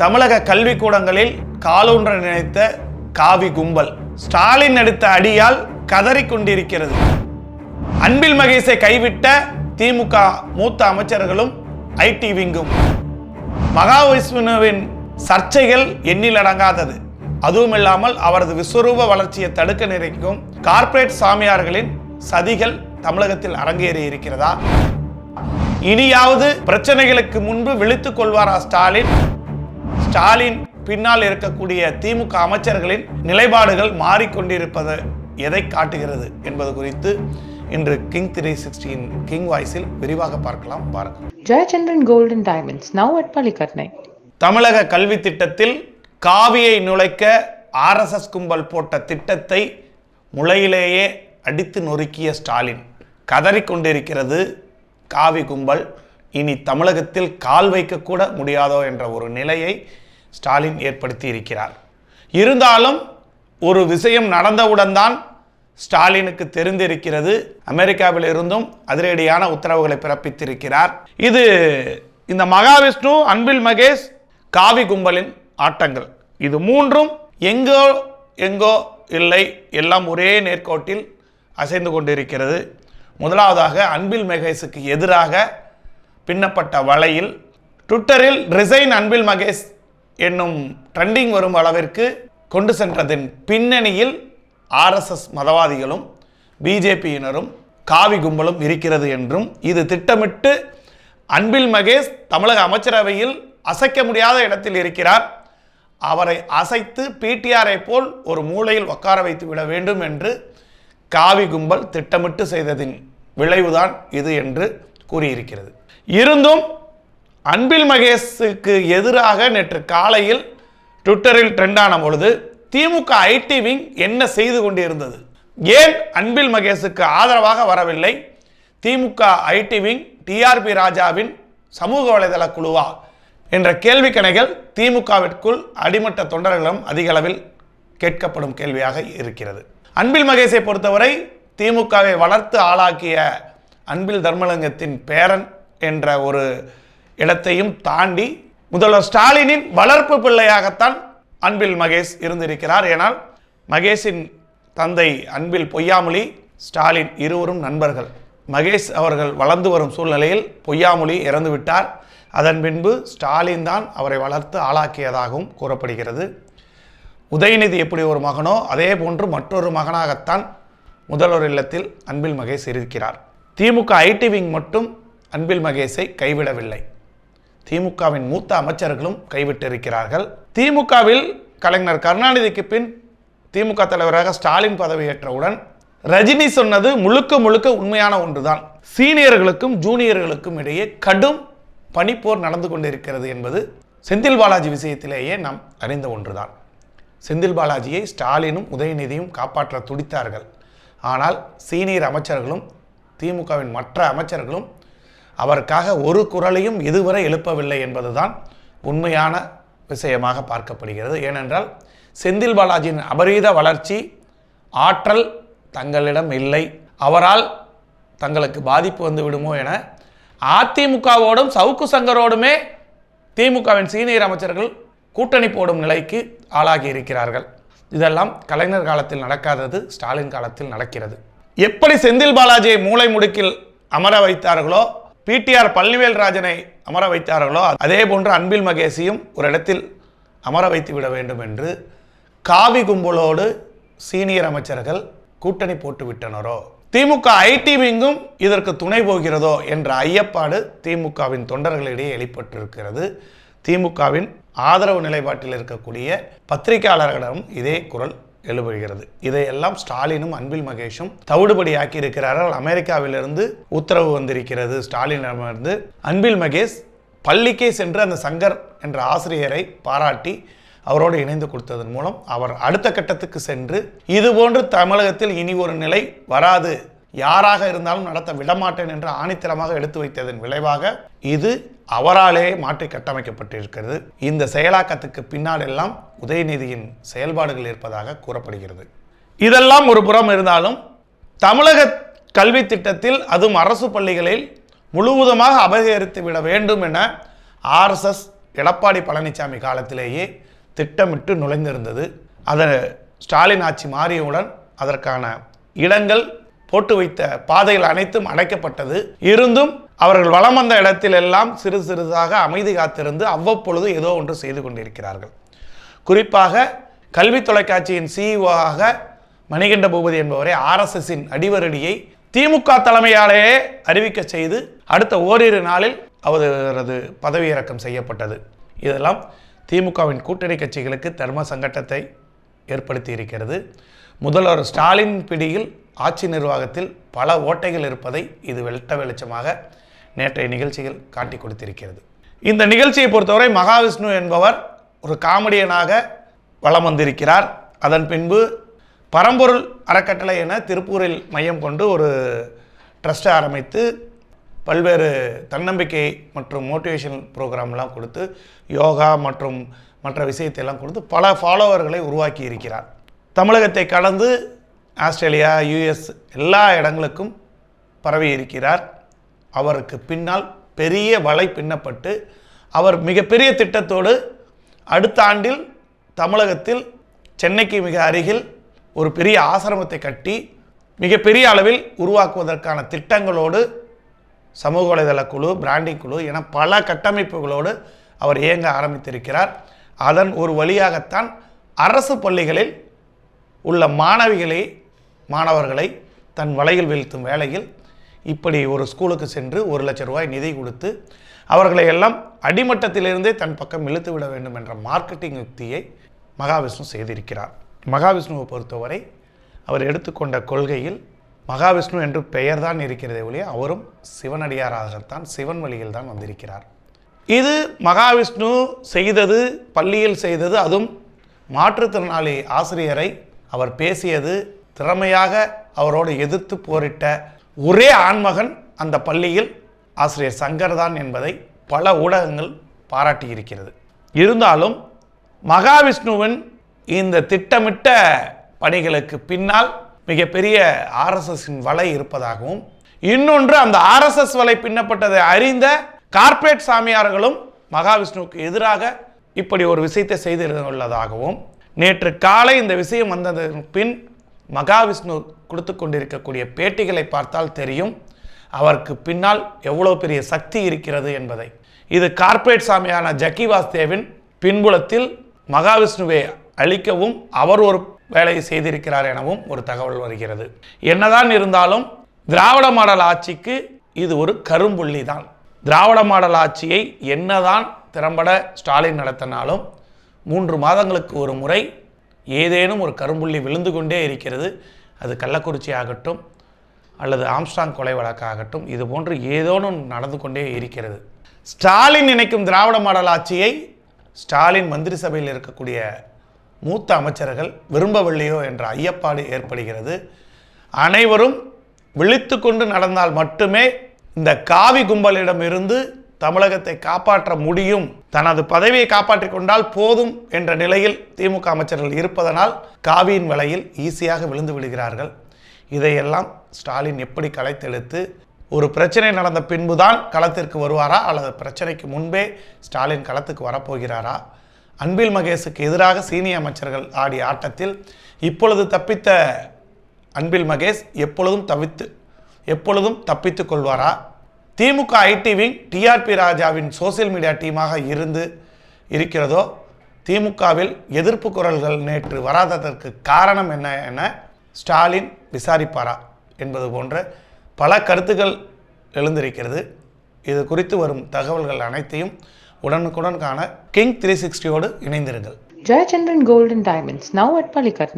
தமிழக கல்விக்கூடங்களில் காலூன்ற நினைத்த காவி கும்பல். ஸ்டாலின் எடுத்த அடியால் கதறிக் கொண்டிருக்கிறது. அன்பில் மகேஷை கைவிட்ட திமுக மூத்த அமைச்சர்களும் ஐடி விங்கும் மகாவிஷ்ணுவின் சர்ச்சைகள் எண்ணில் அடங்காதது. அதுவும் இல்லாமல் அவரது விஸ்வரூப வளர்ச்சியை தடுக்க நினைக்கும் கார்ப்பரேட் சாமியார்களின் சதிகள் தமிழகத்தில் அரங்கேறி இருக்கிறதா? இனியாவது பிரச்சனைகளுக்கு முன்பு விழித்துக் கொள்வாரா ஸ்டாலின்? ஸ்டாலின் பின்னால் இருக்கக்கூடிய திமுக அமைச்சர்களின் நிலைப்பாடுகள் மாறிக்கொண்டிருப்பது எதை காட்டுகிறது என்பது குறித்து இன்று கிங் த்ரீ சிக்ஸ்டீன் கிங் வாய்ஸில் விரிவாக பார்க்கலாம். பாருங்கள் Gold and Diamonds, now at Palikatnai. தமிழக கல்வி திட்டத்தில் காவியை நுழைக்க ஆர்எஸ்எஸ் கும்பல் போட்ட திட்டத்தை முளையிலேயே அடித்து நொறுக்கிய ஸ்டாலின். கதறிக்கொண்டிருக்கிறது காவி கும்பல். இனி தமிழகத்தில் கால் வைக்கக்கூட முடியாதோ என்ற ஒரு நிலையை ஸ்டாலின் ஏற்படுத்தி இருக்கிறார் இருந்தாலும் ஒரு விஷயம் நடந்தவுடன் தான் ஸ்டாலினுக்கு தெரிந்திருக்கிறது. அமெரிக்காவில் இருந்தும் அதிரடியான உத்தரவுகளை பிறப்பித்திருக்கிறார். இது இந்த மகாவிஷ்ணு அன்பில் மகேஷ் காவி கும்பலின் ஆட்டங்கள். இது மூன்றும் எங்கோ எங்கோ இல்லை எல்லாம் ஒரே நேர்கோட்டில் அசைந்து கொண்டிருக்கிறது. முதலாவதாக அன்பில் மகேஷுக்கு எதிராக பின்னப்பட்ட வலையில் ட்விட்டரில் ரிசைன் அன்பில் மகேஷ் என்னும் ட்ரெண்டிங் வரும் அளவிற்கு கொண்டு சென்றதன் பின்னணியில் ஆர்எஸ்எஸ் மதவாதிகளும் பிஜேபியினரும் காவி கும்பலும் இருக்கிறது என்றும் இது திட்டமிட்டு அன்பில் மகேஷ் தமிழக அமைச்சரவையில் அசைக்க முடியாத இடத்தில் இருக்கிறார். அவரை அசைத்து பிடிஆரை போல் ஒரு மூலையில் உட்கார வைத்து விட வேண்டும் என்று காவி கும்பல் திட்டமிட்டு செய்ததின் விளைவுதான் இது என்று கூறியிருக்கிறது. இருந்தும் அன்பில் மகேஷுக்கு எதிராக நேற்று காலையில் ட்விட்டரில் ட்ரெண்டான பொழுது திமுக ஐடி விங் என்ன செய்து கொண்டிருந்தது? ஏன் அன்பில் மகேஷுக்கு ஆதரவாக வரவில்லை? திமுக ஐடி விங் டிஆர்பி ராஜாவின் சமூக வலைதள குழுவா? என்ற கேள்வி கணைகள் திமுகவிற்குள் அடிமட்ட தொண்டர்களிடம் அதிக அளவில் கேட்கப்படும் கேள்வியாக இருக்கிறது. அன்பில் மகேஷை பொறுத்தவரை திமுகவை வளர்த்து ஆளாக்கிய அன்பில் தர்மலிங்கத்தின் பேரன் என்ற ஒரு இடத்தையும் தாண்டி முதல்வர் ஸ்டாலினின் வளர்ப்பு பிள்ளையாகத்தான் அன்பில் மகேஷ் இருந்திருக்கிறார். ஏனால் மகேஷின் தந்தை அன்பில் பொய்யாமொழி ஸ்டாலின் இருவரும் நண்பர்கள். மகேஷ் அவர்கள் வளர்ந்து வரும் சூழ்நிலையில் பொய்யாமொழி இறந்துவிட்டார் அதன் பின்பு ஸ்டாலின் தான் அவரை வளர்த்து ஆளாக்கியதாகவும் கூறப்படுகிறது. உதயநிதி எப்படி ஒரு மகனோ அதே போன்று மற்றொரு மகனாகத்தான் முதல்வர் இல்லத்தில் அன்பில் மகேஷ் இருக்கிறார். திமுக ஐடி விங் மட்டும் அன்பில் மகேஷை கைவிடவில்லை. திமுகவின் மூத்த அமைச்சர்களும் கைவிட்டிருக்கிறார்கள். திமுகவில் கலைஞர் கருணாநிதிக்கு பின் திமுக தலைவராக ஸ்டாலின் பதவியேற்றவுடன் ரஜினி சொன்னது முழுக்க முழுக்க உண்மையான ஒன்றுதான். சீனியர்களுக்கும் ஜூனியர்களுக்கும் இடையே கடும் பனிப்போர் நடந்து கொண்டிருக்கிறது என்பது செந்தில் பாலாஜி விஷயத்திலேயே நாம் அறிந்த ஒன்றுதான். செந்தில் பாலாஜியை ஸ்டாலினும் உதயநிதியும் காப்பாற்ற துடித்தார்கள். ஆனால் சீனியர் அமைச்சர்களும் திமுகவின் மற்ற அமைச்சர்களும் அவருக்காக ஒரு குரலையும் இதுவரை எழுப்பவில்லை என்பதுதான் உண்மையான விஷயமாக பார்க்கப்படுகிறது. ஏனென்றால் செந்தில் பாலாஜியின் அபரீத வளர்ச்சி ஆற்றல் தங்களிடம் இல்லை. அவரால் தங்களுக்கு பாதிப்பு வந்து விடுமோ என அதிமுகவோடும் சவுக்கு சங்கரோடுமே திமுகவின் சீனியர் அமைச்சர்கள் கூட்டணி போடும் நிலைக்கு ஆளாகி இருக்கிறார்கள். இதெல்லாம் கலைஞர் காலத்தில் நடக்காதது ஸ்டாலின் காலத்தில் நடக்கிறது. எப்படி செந்தில் பாலாஜியை மூளை முடுக்கில் அமர வைத்தார்களோ பிடிஆர் பழனிவேல் ராஜனை அமர வைத்தார்களோ அதே போன்று அன்பில் மகேஷையும் ஒரு இடத்தில் அமர வைத்து விட வேண்டும் என்று காவி கும்பலோடு சீனியர் அமைச்சர்கள் கூட்டணி போட்டு விட்டனரோ? திமுக ஐடி விங்கும் இதற்கு துணை போகிறதோ என்ற ஐயப்பாடு திமுகவின் தொண்டர்களிடையே வெளிப்பட்டிருக்கிறது திமுகவின் ஆதரவு நிலைப்பாட்டில் இருக்கக்கூடிய பத்திரிகையாளர்களிடம் இதே குரல் எழுப்புகிறது இதையெல்லாம் ஸ்டாலினும் அன்பில் மகேஷும் தவிடுபடியாக்கி இருக்கிறார்கள் அமெரிக்காவிலிருந்து உத்தரவு வந்திருக்கிறது. ஸ்டாலினிடமிருந்து அன்பில் மகேஷ் பள்ளிக்கே சென்று அந்த சங்கர் என்ற ஆசிரியரை பாராட்டி அவரோடு இணைந்து கொடுத்ததன் மூலம் அவர் அடுத்த கட்டத்துக்கு சென்று இதுபோன்று தமிழகத்தில் இனி ஒரு நிலை வராது. யாராக இருந்தாலும் நடத்த விடமாட்டேன் என்று ஆணித்தரமாக எடுத்து வைத்ததன் விளைவாக இது அவராலேயே மாற்றி கட்டமைக்கப்பட்டிருக்கிறது. இந்த செயலாக்கத்துக்கு பின்னாலெல்லாம் உதயநிதியின் செயல்பாடுகள் இருப்பதாக கூறப்படுகிறது. இதெல்லாம் ஒரு புறம் இருந்தாலும் தமிழக கல்வி திட்டத்தில் அதுவும் அரசு பள்ளிகளில் முழுவதுமாக அபகரித்து விட வேண்டும் என ஆர்எஸ்எஸ் எடப்பாடி பழனிசாமி காலத்திலேயே திட்டமிட்டு நுழைந்திருந்தது. அதை ஸ்டாலின் ஆட்சி மாறியவுடன் அதற்கான இடங்கள் போட்டு வைத்த பாதைகள் அனைத்தும் அடைக்கப்பட்டது இருந்தும் அவர்கள் வலம் வந்த இடத்திலெல்லாம் சிறு சிறிதாக அமைதி காத்திருந்து அவ்வப்பொழுது ஏதோ ஒன்று செய்து கொண்டிருக்கிறார்கள். குறிப்பாக கல்வி தொலைக்காட்சியின் சிஇஓவாக மணிகண்ட பூபதி என்பவரை ஆர்எஸ்எஸ்ஸின் அடிவரடியை திமுக தலைமையாலேயே அறிவிக்க செய்து அடுத்த ஓரிரு நாளில் அவரது பதவியிறக்கம் செய்யப்பட்டது. இதெல்லாம் திமுகவின் கூட்டணி கட்சிகளுக்கு தர்ம சங்கட்டத்தை ஏற்படுத்தி இருக்கிறது முதல்வர் ஸ்டாலின் பிடியில் ஆட்சி நிர்வாகத்தில் பல ஓட்டைகள் இருப்பதை இது வெட்ட வெளிச்சமாக நேற்றைய நிகழ்ச்சிகள் காட்டி கொடுத்திருக்கிறது. இந்த நிகழ்ச்சியை பொறுத்தவரை மகாவிஷ்ணு என்பவர் ஒரு காமெடியனாக வலம் வந்திருக்கிறார். அதன் பின்பு பரம்பொருள் அறக்கட்டளை என திருப்பூரில் மையம் கொண்டு ஒரு ட்ரஸ்ட்டை ஆரம்பித்து பல்வேறு தன்னம்பிக்கை மற்றும் மோட்டிவேஷன் ப்ரோக்ராம்லாம் கொடுத்து யோகா மற்றும் மற்ற விஷயத்தையெல்லாம் கொடுத்து பல ஃபாலோவர்களை உருவாக்கி இருக்கிறார். தமிழகத்தை கடந்து ஆஸ்திரேலியா யுஎஸ் எல்லா இடங்களுக்கும் பரவி இருக்கிறார். அவருக்கு பின்னால் பெரிய வலை பின்னப்பட்டு அவர் மிகப்பெரிய திட்டத்தோடு அடுத்த ஆண்டில் தமிழகத்தில் சென்னைக்கு மிக அருகில் ஒரு பெரிய ஆசிரமத்தை கட்டி மிகப்பெரிய அளவில் உருவாக்குவதற்கான திட்டங்களோடு சமூக வலைதள குழு பிராண்டிங் குழு என பல கட்டமைப்புகளோடு அவர் இயங்க ஆரம்பித்திருக்கிறார். அதன் ஒரு வழியாகத்தான் அரசு பள்ளிகளில் உள்ள மாணவிகளை மாணவர்களை தன் வலையில் வீழ்த்தும் வேளையில் இப்படி ஒரு ஸ்கூலுக்கு சென்று ஒரு லட்ச ரூபாய் நிதி கொடுத்து அவர்களை எல்லாம் அடிமட்டத்திலிருந்தே தன் பக்கம் இழுத்து விட வேண்டும் என்ற மார்க்கெட்டிங் யுக்தியை மகாவிஷ்ணு செய்திருக்கிறார். மகாவிஷ்ணுவை பொறுத்தவரை அவர் எடுத்துக்கொண்ட கொள்கையில் மகாவிஷ்ணு என்று பெயர்தான் இருக்கிறதே ஒழிய அவரும் சிவனடியாராகத்தான் சிவன் வழியில் தான் வந்திருக்கிறார். இது மகாவிஷ்ணு செய்தது பள்ளியில் செய்தது அதுவும் மாற்றுத்திறனாளி ஆசிரியரை அவர் பேசியது திறமையாக அவரோடு எதிர்த்து போரிட்ட ஒரே ஆண்மகன் அந்த பள்ளியில் ஆசிரியர் சங்கர் தான் என்பதை பல ஊடகங்கள் பாராட்டியிருக்கிறது. இருந்தாலும் மகாவிஷ்ணுவின் இந்த திட்டமிட்ட பணிகளுக்கு பின்னால் மிகப்பெரிய ஆர்எஸ்எஸ்ஸின் வலை இருப்பதாகவும் இன்னொன்று அந்த ஆர்எஸ்எஸ் வலை பின்னப்பட்டதை அறிந்த கார்ப்பரேட் சாமியார்களும் மகாவிஷ்ணுவுக்கு எதிராக இப்படி ஒரு விஷயத்தை செய்திருந்துள்ளதாகவும் நேற்று காலை இந்த விஷயம் வந்ததன் பின் மகாவிஷ்ணு கொடுத்து கொண்டிருக்கக்கூடிய பேட்டிகளை பார்த்தால் தெரியும் அவருக்கு பின்னால் எவ்வளோ பெரிய சக்தி இருக்கிறது என்பதை. இது கார்ப்பரேட் சாமியான ஜக்கி வாஸ்தேவின் பின்புலத்தில் மகாவிஷ்ணுவை அழிக்கவும் அவர் ஒரு வேலையை செய்திருக்கிறார் எனவும் ஒரு தகவல் வருகிறது. என்னதான் இருந்தாலும் திராவிட மாடல் ஆட்சிக்கு இது ஒரு கரும்புள்ளி தான் திராவிட மாடல் ஆட்சியை என்னதான் திறம்பட ஸ்டாலின் நடத்தினாலும் மூன்று மாதங்களுக்கு ஒரு முறை ஏதேனும் ஒரு கரும்புள்ளி விழுந்து கொண்டே இருக்கிறது அது கள்ளக்குறிச்சி ஆகட்டும் அல்லது ஆம்ஸ்டாங் கொலை வழக்காகட்டும் இது போன்று ஏதோனும் நடந்து கொண்டே இருக்கிறது. ஸ்டாலின் நினைக்கும் திராவிட மாடல் ஆட்சியை ஸ்டாலின் மந்திரி சபையில் இருக்கக்கூடிய மூத்த அமைச்சர்கள் விரும்பவில்லையோ என்ற ஐயப்பாடு ஏற்படுகிறது. அனைவரும் விழித்து கொண்டு நடந்தால் மட்டுமே இந்த காவி கும்பலிடம் இருந்து தமிழகத்தை காப்பாற்ற முடியும். தனது பதவியை காப்பாற்றிக் கொண்டால் போதும் என்ற நிலையில் திமுக அமைச்சர்கள் இருப்பதனால் காவியின் விலையில் ஈஸியாக விழுந்து விடுகிறார்கள். இதையெல்லாம் ஸ்டாலின் எப்படி கலைத்தெடுத்து ஒரு பிரச்சனை நடந்த பின்புதான் களத்திற்கு வருவாரா? அல்லது பிரச்சனைக்கு முன்பே ஸ்டாலின் களத்துக்கு வரப்போகிறாரா? அன்பில் மகேஷுக்கு எதிராக சீனிய அமைச்சர்கள் ஆடிய ஆட்டத்தில் இப்பொழுது தப்பித்த அன்பில் மகேஷ் எப்பொழுதும் தவித்து எப்பொழுதும் தப்பித்து கொள்வாரா? திமுக ஐடி விங் டிஆர்பி ராஜாவின் சோசியல் மீடியா டீமாக இருந்து இருக்கிறதோ திமுகவில் எதிர்ப்பு குரல்கள் நேற்று வராததற்கு காரணம் என்ன என ஸ்டாலின் விசாரிப்பாரா என்பது போன்ற பல கருத்துக்கள் எழுந்திருக்கிறது. இது குறித்து வரும் தகவல்கள் அனைத்தையும் உடனுக்குடன் காண கிங் த்ரீ சிக்ஸ்டியோடு இணைந்திருங்கள். Jayachandran golden diamonds now at at